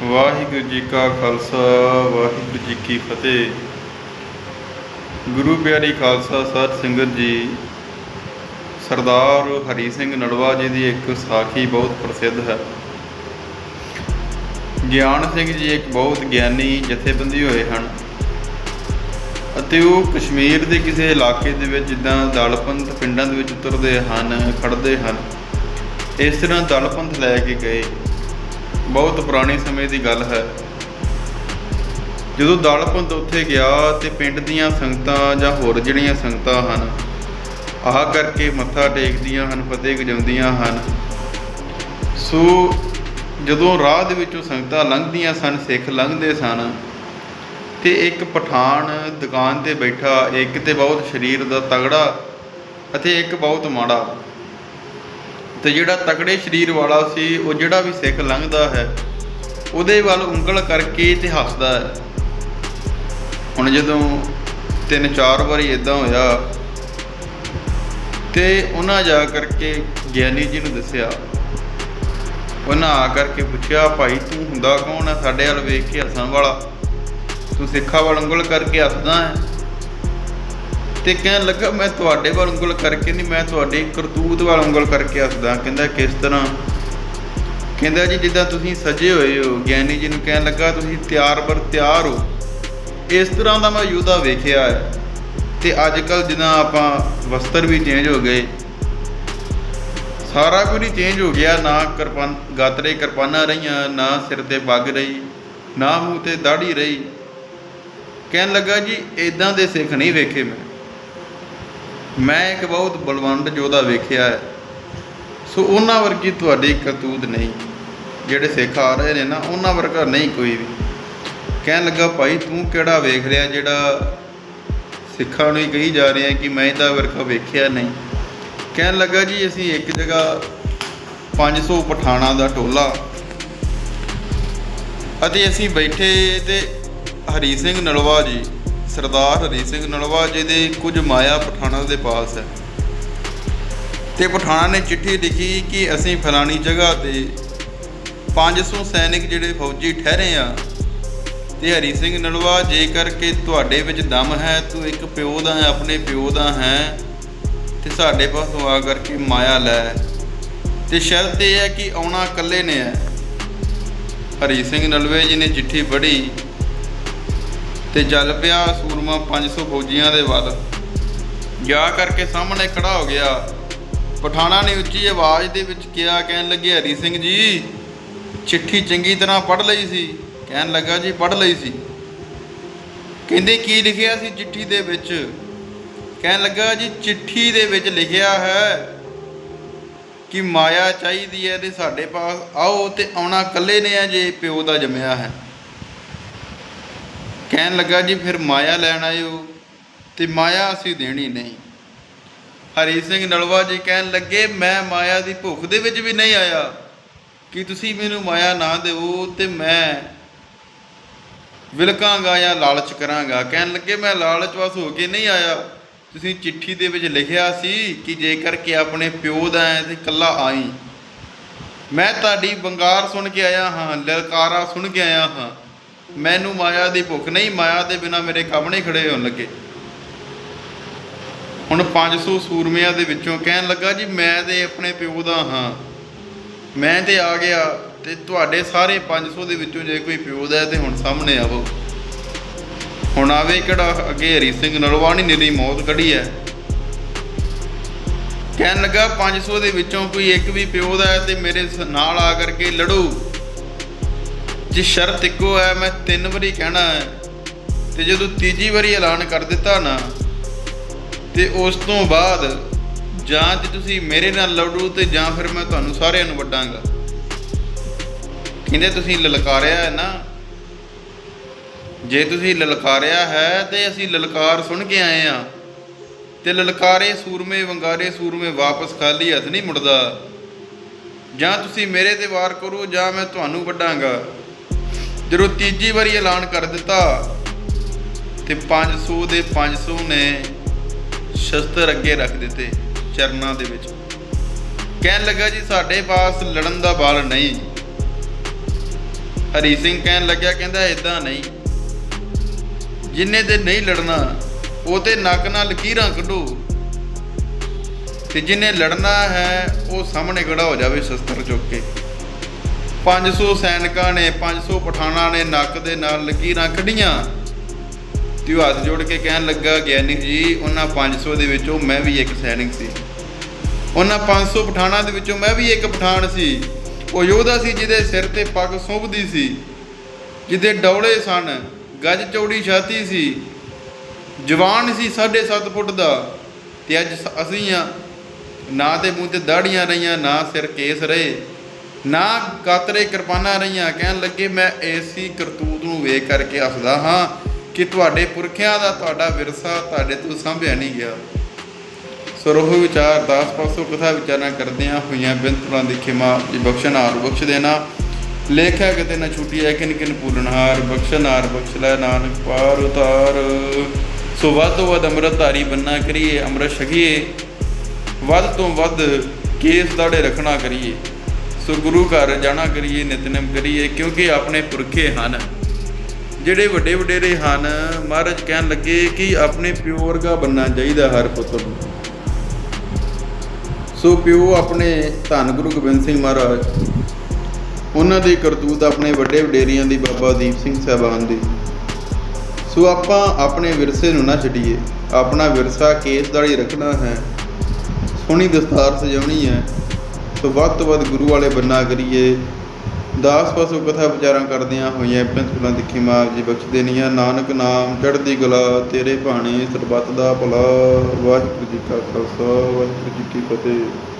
ਵਾਹਿਗੁਰੂ ਜੀ ਕਾ ਖਾਲਸਾ, ਵਾਹਿਗੁਰੂ ਜੀ ਕੀ ਫਤਿਹ। ਗੁਰੂ ਪਿਆਰੀ ਖਾਲਸਾ ਸਾਧ ਸੰਗਤ ਜੀ, ਸਰਦਾਰ ਹਰੀ ਸਿੰਘ ਨੜਵਾ ਜੀ ਦੀ ਇੱਕ ਸਾਖੀ ਬਹੁਤ ਪ੍ਰਸਿੱਧ ਹੈ। ਗਿਆਨ ਸਿੰਘ ਜੀ ਇੱਕ ਬਹੁਤ ਗਿਆਨੀ ਜਥੇਬੰਦੀ ਹੋਏ ਹਨ ਅਤੇ ਉਹ ਕਸ਼ਮੀਰ ਦੇ ਕਿਸੇ ਇਲਾਕੇ ਦੇ ਵਿੱਚ ਜਿੱਦਾਂ ਦਲਪੰਥ ਪਿੰਡਾਂ ਦੇ ਵਿੱਚ ਉਤਰਦੇ ਹਨ ਖੜਦੇ ਹਨ, ਇਸ ਤਰ੍ਹਾਂ ਦਲਪੰਥ ਲੈ ਕੇ ਗਏ। ਬਹੁਤ ਪੁਰਾਣੇ ਸਮੇਂ ਦੀ ਗੱਲ ਹੈ। ਜਦੋਂ ਦਲਪੰਥ ਉੱਥੇ ਗਿਆ ਤੇ ਪਿੰਡ ਦੀਆਂ ਸੰਗਤਾਂ ਜਾਂ ਹੋਰ ਜਿਹੜੀਆਂ ਸੰਗਤਾਂ ਹਨ, ਆਹ ਕਰਕੇ ਮੱਥਾ ਟੇਕਦੀਆਂ ਹਨ, ਫਤਿਹ ਗਜਾਉਂਦੀਆਂ ਹਨ। ਸੋ ਜਦੋਂ ਰਾਹ ਦੇ ਵਿੱਚੋਂ ਸੰਗਤਾਂ ਲੰਘਦੀਆਂ ਸਨ, ਸਿੱਖ ਲੰਘਦੇ ਸਨ, ਤੇ ਇੱਕ ਪਠਾਨ ਦੁਕਾਨ ਤੇ ਬੈਠਾ, ਇੱਕ ਤੇ ਬਹੁਤ ਸਰੀਰ ਦਾ ਤਗੜਾ ਅਤੇ ਇੱਕ ਬਹੁਤ ਮਾੜਾ। ਤੇ ਜਿਹੜਾ ਤਕੜੇ ਸਰੀਰ ਵਾਲਾ ਸੀ, ਉਹ ਜਿਹੜਾ ਵੀ ਸਿੱਖ ਲੰਘਦਾ ਹੈ, ਉਹਦੇ ਵੱਲ ਉਂਗਲ ਕਰਕੇ ਤੇ ਹੱਸਦਾ ਹੈ। ਹੁਣ ਜਦੋਂ ਤਿੰਨ ਚਾਰ ਵਾਰੀ ਇਦਾਂ ਹੋਇਆ ਤੇ ਉਹਨਾਂ ਜਾ ਕਰਕੇ ਗਿਆਨੀ ਜੀ ਨੂੰ ਦੱਸਿਆ, ਉਹਨਾਂ ਆ ਕਰਕੇ ਪੁੱਛਿਆ, ਭਾਈ ਤੂੰ ਹੁੰਦਾ ਕੌਣ ਹੈ? ਸਾਡੇ ਵੱਲ ਵੇਖ ਕੇ ਹੱਸਣ ਵਾਲਾ। ਤੂੰ ਸਿੱਖਾਂ ਵੱਲ ਉਂਗਲ ਕਰਕੇ ਹੱਸਦਾ ਹੈ? ਤੇ ਕਹਿਣ ਲੱਗਾ, ਮੈਂ ਤੁਹਾਡੇ ਵੱਲ ਉਂਗਲ ਕਰਕੇ ਨਹੀਂ, ਮੈਂ ਤੁਹਾਡੀ ਕਰਤੂਤ ਵੱਲ ਉਂਗਲ ਕਰਕੇ ਹੱਸਦਾ। ਕਹਿੰਦਾ, ਕਿਸ ਤਰ੍ਹਾਂ? ਕਹਿੰਦਾ ਜੀ, ਜਿੱਦਾਂ ਤੁਸੀਂ ਸਜੇ ਹੋਏ ਹੋ। ਗਿਆਨੀ ਜੀ ਨੂੰ ਕਹਿਣ ਲੱਗਾ, ਤੁਸੀਂ ਤਿਆਰ ਬਰ ਤਿਆਰ ਹੋ। ਇਸ ਤਰ੍ਹਾਂ ਦਾ ਮੈਂ ਯੋਧਾ ਵੇਖਿਆ ਹੈ। ਤੇ ਅੱਜ ਕੱਲ ਜਿੱਦਾਂ ਆਪਾਂ ਵਸਤਰ ਵੀ ਚੇਂਜ ਹੋ ਗਏ, ਸਾਰਾ ਕੁਝ ਹੀ ਚੇਂਜ ਹੋ ਗਿਆ। ਨਾ ਕਿਰਪਾਨ, ਗਾਤਰੇ ਕਿਰਪਾਨਾਂ ਰਹੀਆਂ, ਨਾ ਸਿਰ ਤੇ ਪੱਗ ਰਹੀ, ਨਾ ਮੂੰਹ ਤੇ ਦਾੜੀ ਰਹੀ। ਕਹਿਣ ਲੱਗਾ ਜੀ ਇਦਾਂ ਦੇ ਸਿੱਖ ਨਹੀਂ ਵੇਖੇ ਮੈਂ। ਮੈਂ ਇੱਕ ਬਹੁਤ ਬਲਵੰਡ ਯੋਧਾ ਵੇਖਿਆ ਹੈ। ਸੋ ਉਹਨਾਂ ਵਰਗੀ ਤੁਹਾਡੀ ਕਰਤੂਤ ਨਹੀਂ। ਜਿਹੜੇ ਸਿੱਖ ਆ ਰਹੇ ਨੇ ਨਾ, ਉਹਨਾਂ ਵਰਗਾ ਨਹੀਂ ਕੋਈ ਵੀ। ਕਹਿਣ ਲੱਗਾ, ਭਾਈ, ਤੂੰ ਕਿਹੜਾ ਵੇਖ ਰਿਹਾ ਜਿਹੜਾ ਸਿੱਖਾਂ ਨੂੰ ਹੀ ਕਹੀ ਜਾ ਰਿਹਾ ਕਿ ਮੈਂ ਇਹਦਾ ਵਰਗਾ ਵੇਖਿਆ ਨਹੀਂ? ਕਹਿਣ ਲੱਗਾ, ਜੀ, ਅਸੀਂ ਇੱਕ ਜਗ੍ਹਾ 500 ਪਠਾਣਾ ਦਾ ਟੋਲਾ ਅਤੇ ਅਸੀਂ ਬੈਠੇ ਤੇ ਹਰੀ ਸਿੰਘ ਨਲਵਾ ਜੀ ਸਰਦਾਰ ਹਰੀ ਸਿੰਘ ਨਲਵਾ ਜੀ ਦੇ ਕੁਝ ਮਾਇਆ ਪਠਾਣਾ ਦੇ ਪਾਸ ਹੈ। ਤੇ ਪਠਾਣਾ ਨੇ ਚਿੱਠੀ ਲਿਖੀ ਕਿ ਅਸੀਂ ਫਲਾਣੀ ਜਗ੍ਹਾ ਤੇ 500 ਸੈਨਿਕ ਜਿਹੜੇ ਫੌਜੀ ਠਹਿਰੇ ਆ ਤੇ ਹਰੀ ਸਿੰਘ ਨਲਵਾ, ਜੇਕਰ ਕਿ ਤੁਹਾਡੇ ਵਿੱਚ ਦਮ ਹੈ, ਤੂੰ ਇੱਕ ਪਿਓ ਦਾ ਹੈ, ਆਪਣੇ ਪਿਓ ਦਾ ਹੈ, ਤੇ ਸਾਡੇ ਪਾਸੋਂ ਆ ਕਰਕੇ ਮਾਇਆ ਲੈ। ਤੇ ਸ਼ਰਤ ਇਹ ਹੈ ਕਿ ਆਉਣਾ ਇਕੱਲੇ ਨੇ ਹੈ। ਹਰੀ ਸਿੰਘ ਨਲਵੇ ਜੀ ਨੇ ਚਿੱਠੀ ਪੜ੍ਹੀ। ਤੇ ਚੱਲ ਪਿਆ ਸੂਰਮਾ 500 ਫੌਜੀਆਂ ਦੇ ਵੱਲ। ਜਾ ਕਰਕੇ ਸਾਹਮਣੇ ਖੜਾ ਹੋ ਗਿਆ। ਪਠਾਣਾ ਨੇ ਉੱਚੀ ਆਵਾਜ਼ ਦੇ ਵਿੱਚ ਕਿਹਾ, ਕਹਿਣ ਲੱਗੇ, ਹਰੀ ਸਿੰਘ ਜੀ, ਚਿੱਠੀ ਚੰਗੀ ਤਰ੍ਹਾਂ ਪੜ੍ਹ ਲਈ ਸੀ। ਕਹਿਣ ਲੱਗਾ, ਜੀ, ਪੜ੍ਹ ਲਈ ਸੀ। ਕਹਿੰਦੇ, ਕੀ ਲਿਖਿਆ ਸੀ ਚਿੱਠੀ ਦੇ ਵਿੱਚ? ਕਹਿਣ ਲੱਗਾ, ਜੀ, ਚਿੱਠੀ ਦੇ ਵਿੱਚ ਲਿਖਿਆ ਹੈ ਕਿ ਮਾਇਆ ਚਾਹੀਦੀ ਹੈ ਤੇ ਸਾਡੇ ਪਾਸ ਆਓ ਤੇ ਆਉਣਾ ਇਕੱਲੇ ਨੇ ਆ, ਜੇ ਪਿਓ ਦਾ ਜੰਮਿਆ ਹੈ। ਕਹਿਣ ਲੱਗਾ ਜੀ, ਫਿਰ ਮਾਇਆ ਲੈਣ ਆਇਓ, ਤੇ ਮਾਇਆ ਅਸੀਂ ਦੇਣੀ ਨਹੀਂ। ਹਰੀ ਸਿੰਘ ਨਲਵਾ ਜੀ ਕਹਿਣ ਲੱਗੇ, ਮੈਂ ਮਾਇਆ ਦੀ ਭੁੱਖ ਦੇ ਵਿੱਚ ਵੀ ਨਹੀਂ ਆਇਆ। ਕਿ ਤੁਸੀਂ ਮੈਨੂੰ ਮਾਇਆ ਨਾ ਦਿਓ ਤੇ ਮੈਂ ਵਿਲਕਾਂਗਾ ਜਾਂ ਲਾਲਚ ਕਰਾਂਗਾ? ਕਹਿਣ ਲੱਗੇ, ਮੈਂ ਲਾਲਚ ਵਸ ਹੋ ਕੇ ਨਹੀਂ ਆਇਆ। ਤੁਸੀਂ ਚਿੱਠੀ ਦੇ ਵਿੱਚ ਲਿਖਿਆ ਸੀ ਕਿ ਜੇਕਰ ਕਿ ਆਪਣੇ ਪਿਓ ਦਾ ਹੈ ਤੇ ਇਕੱਲਾ ਆਈ, ਮੈਂ ਤੁਹਾਡੀ ਬੰਗਾਰ ਸੁਣ ਕੇ ਆਇਆ ਹਾਂ, ਲਲਕਾਰਾ ਸੁਣ ਕੇ ਆਇਆ ਹਾਂ। ਮੈਨੂੰ ਮਾਇਆ ਦੀ ਭੁੱਖ ਨਹੀਂ, ਮਾਇਆ ਦੇ ਬਿਨਾ ਮੇਰੇ ਕੰਮ ਨਹੀਂ ਖੜੇ ਹੋਣ ਲੱਗੇ। ਹੁਣ 500 ਸੂਰਮਿਆਂ ਦੇ ਵਿੱਚੋਂ ਕਹਿਣ ਲੱਗਾ, ਜੀ, ਮੈਂ ਤੇ ਆਪਣੇ ਪਿਓ ਦਾ ਹਾਂ। ਮੈਂ ਤੇ ਆ ਗਿਆ ਤੇ ਤੁਹਾਡੇ ਸਾਰੇ 500 ਦੇ ਵਿੱਚੋਂ ਜੇ ਕੋਈ ਪਿਓ ਦਾ ਤੇ ਹੁਣ ਸਾਹਮਣੇ ਆਵੋ। ਹੁਣ ਆਵੇ ਕਿਹੜਾ ਅੱਗੇ ਹਰੀ ਸਿੰਘ ਨਲਵਾਣੀ ਨਿਰੀ ਮੌਤ ਖੜੀ ਹੈ। ਕਹਿਣ ਲੱਗਾ 500 ਦੇ ਵਿੱਚੋਂ ਕੋਈ ਇੱਕ ਵੀ ਪਿਓ ਦਾ ਤੇ ਮੇਰੇ ਨਾਲ ਆ ਕਰਕੇ ਲੜੂ। ਜੇ ਸ਼ਰਤ ਇੱਕੋ ਹੈ, ਮੈਂ ਤਿੰਨ ਵਾਰੀ ਕਹਿਣਾ ਹੈ। ਤੇ ਜਦੋਂ ਤੀਜੀ ਵਾਰੀ ਐਲਾਨ ਕਰ ਦਿੱਤਾ ਨਾ, ਤੇ ਉਸ ਤੋਂ ਬਾਅਦ ਜਾਂ ਤੇ ਤੁਸੀਂ ਮੇਰੇ ਨਾਲ ਲੜੋ ਤੇ ਜਾਂ ਫਿਰ ਮੈਂ ਤੁਹਾਨੂੰ ਸਾਰਿਆਂ ਨੂੰ ਵੱਡਾਂਗਾ। ਕਹਿੰਦੇ ਤੁਸੀਂ ਲਲਕਾਰਿਆ ਹੈ ਨਾ? ਜੇ ਤੁਸੀਂ ਲਲਕਾਰਿਆ ਹੈ, ਤੇ ਅਸੀਂ ਲਲਕਾਰ ਸੁਣ ਕੇ ਆਏ ਆ ਤੇ ਲਲਕਾਰੇ ਸੂਰਮੇ ਵੰਗਾਰੇ ਸੂਰਮੇ ਵਾਪਸ ਖਾਲੀ ਹੱਥ ਨਹੀਂ ਮੁੜਦਾ। ਜਾਂ ਤੁਸੀਂ ਮੇਰੇ ਤੇ ਵਾਰ ਕਰੋ, ਜਾਂ ਮੈਂ ਤੁਹਾਨੂੰ ਵੱਡਾਂਗਾ। ਜਦੋਂ ਤੀਜੀ ਵਾਰੀ ਐਲਾਨ ਕਰ ਦਿੱਤਾ ਤੇ 500 ਦੇ 500 ਨੇ ਸ਼ਸਤਰ ਅੱਗੇ ਰੱਖ ਦਿੱਤੇ ਚਰਨਾਂ ਦੇ ਵਿੱਚ। ਕਹਿਣ ਲੱਗਾ ਜੀ, ਸਾਡੇ ਪਾਸ ਲੜਨ ਦਾ ਬਲ ਨਹੀਂ। ਹਰੀ ਸਿੰਘ ਕਹਿਣ ਲੱਗਿਆ, ਕਹਿੰਦਾ ਇਦਾਂ ਨਹੀਂ। ਜਿੰਨੇ ਤੇ ਨਹੀਂ ਲੜਨਾ, ਉਹ ਤੇ ਨੱਕ ਨਾਲ ਲਕੀਰਾਂ ਕੱਢੋ। ਤੇ ਜਿੰਨੇ ਲੜਨਾ ਹੈ, ਉਹ ਸਾਹਮਣੇ ਖੜਾ ਹੋ ਜਾਵੇ ਸ਼ਸਤਰ ਚੁੱਕ ਕੇ। 500 ਸੈਨਿਕਾਂ ਨੇ 500 ਪਠਾਨਾਂ ਨੇ ਨੱਕ ਦੇ ਨਾਲ ਲਕੀਰਾਂ ਕੱਢੀਆਂ। ਤੇ ਉਹ ਹੱਥ ਜੋੜ ਕੇ ਕਹਿਣ ਲੱਗਾ, ਗਿਆਨੀ ਜੀ, ਉਹਨਾਂ 500 ਦੇ ਵਿੱਚੋਂ ਮੈਂ ਵੀ ਇੱਕ ਸੈਨਿਕ ਸੀ। ਉਹਨਾਂ 500 ਪਠਾਨਾਂ ਦੇ ਵਿੱਚੋਂ ਮੈਂ ਵੀ ਇੱਕ ਪਠਾਨ ਸੀ। ਉਹ ਯੋਧਾ ਸੀ ਜਿਹਦੇ ਸਿਰ ਤੇ ਪੱਗ ਸੁੰਭਦੀ ਸੀ, ਜਿਹਦੇ ਡੌਲੇ ਸਨ, ਗੱਜ ਚੌੜੀ ਛਾਤੀ ਸੀ, ਜਵਾਨ ਸੀ 7.5 ਫੁੱਟ ਦਾ। ਤੇ ਅੱਜ ਅਸੀਂ ਆ, ਨਾ ਤੇ ਮੂੰਹ ਤੇ ਦਾੜੀਆਂ ਰਹੀਆਂ, ਨਾ ਸਿਰ ਕੇਸ ਰਹੇ। ਨਾ ਕਾਤਰੇ ਕਿਰਪਾਨਾਂ ਰਹੀਆਂ, ਕਹਿਣ ਲੱਗੇ, ਮੈਂ ਐਸੀ ਕਰਤੂਤ ਨੂੰ ਵੇਖ ਕਰਕੇ ਹੱਸਦਾ ਹਾਂ ਕਿ ਤੁਹਾਡੇ ਪੁਰਖਿਆਂ ਦਾ ਤੁਹਾਡਾ ਵਿਰਸਾ ਤੁਹਾਡੇ ਤੋਂ ਸਾਂਭਿਆ ਨਹੀਂ ਗਿਆ। ਸਰੋਹ ਵਿਚਾਰ, ਦਾਸ ਪਾਸੋਂ ਕਥਾ ਵਿਚਾਰਾਂ ਕਰਦਿਆਂ ਹੋਈਆਂ ਬਿੰਤਲਾਂ ਦੀ ਖਿਮਾ ਜੀ ਬਖਸ਼ਨਾਰ ਬਖਸ਼ ਦੇਣਾ। ਲੇਖਿਆ ਕਿਤੇ ਨਾ ਛੁੱਟੀ ਹੈ, ਕਿਨ ਕਿਨ ਪੂਰਨਹਾਰ ਬਖਸ਼ਨਾਰ ਬਖਸ਼ ਲੈ ਨਾਨਕ ਪਾਰ ਉਤਾਰ। ਸੋ ਵੱਧ ਤੋਂ ਵੱਧ ਅੰਮ੍ਰਿਤ ਧਾਰੀ ਬੰਨਾ ਕਰੀਏ, ਅੰਮ੍ਰਿਤ ਛਕੀਏ। ਵੱਧ ਤੋਂ ਵੱਧ ਕੇਸ ਦਾੜੇ ਰੱਖਣਾ ਕਰੀਏ। ਸੋ ਗੁਰੂ ਘਰ ਜਾਣਾ ਕਰੀਏ, ਨਿਤਨੇਮ ਕਰੀਏ, ਕਿਉਂਕਿ ਆਪਣੇ ਪੁਰਖੇ ਹਨ। ਜਿਹੜੇ ਵੱਡੇ ਵਡੇਰੇ ਹਨ, ਮਹਾਰਾਜ ਕਹਿਣ ਲੱਗੇ ਕਿ ਆਪਣੇ ਪਿਓ ਵਰਗਾ ਬੰਨਾ ਚਾਹੀਦਾ ਹਰ ਪੁੱਤਰ ਨੂੰ। ਸੋ ਪਿਓ ਆਪਣੇ ਧੰਨ ਗੁਰੂ ਗੋਬਿੰਦ ਸਿੰਘ ਮਹਾਰਾਜ, ਉਹਨਾਂ ਦੀ ਕਰਤੂਤ ਆਪਣੇ ਵੱਡੇ ਵਡੇਰੀਆਂ ਦੀ, ਬਾਬਾ ਦੀਪ ਸਿੰਘ ਸਾਹਿਬਾਨ ਦੀ। ਸੋ ਆਪਾਂ ਆਪਣੇ ਵਿਰਸੇ ਨੂੰ ਨਾ ਛੱਡੀਏ, ਆਪਣਾ ਵਿਰਸਾ ਕੇਸ ਦਾੜੀ ਰੱਖਣਾ ਹੈ। ਸੋਹਣੀ ਦਸਤਾਰ ਸਜਾਉਣੀ ਹੈ। ਸੋ ਵੱਧ ਤੋਂ ਵੱਧ ਗੁਰੂ ਵਾਲੇ ਬੰਨਾ ਕਰੀਏ। ਦਾਸ ਪਾਸੋਂ ਕਥਾ ਵਿਚਾਰਾਂ ਕਰਦਿਆਂ ਹੋਈਆਂ ਪੰਚਕੂਲਾਂ ਦੀ ਖਿਮਾ ਜੀ ਬਖਸ਼ ਦੇਣੀਆਂ ਨਾਨਕ ਨਾਮ ਚੜ੍ਹਦੀ ਕਲਾ, ਤੇਰੇ ਭਾਣੇ ਸਰਬੱਤ ਦਾ ਭਲਾ। ਵਾਹਿਗੁਰੂ ਜੀ ਕਾ ਖਾਲਸਾ, ਵਾਹਿਗੁਰੂ ਜੀ ਕੀ ਫਤਿਹ।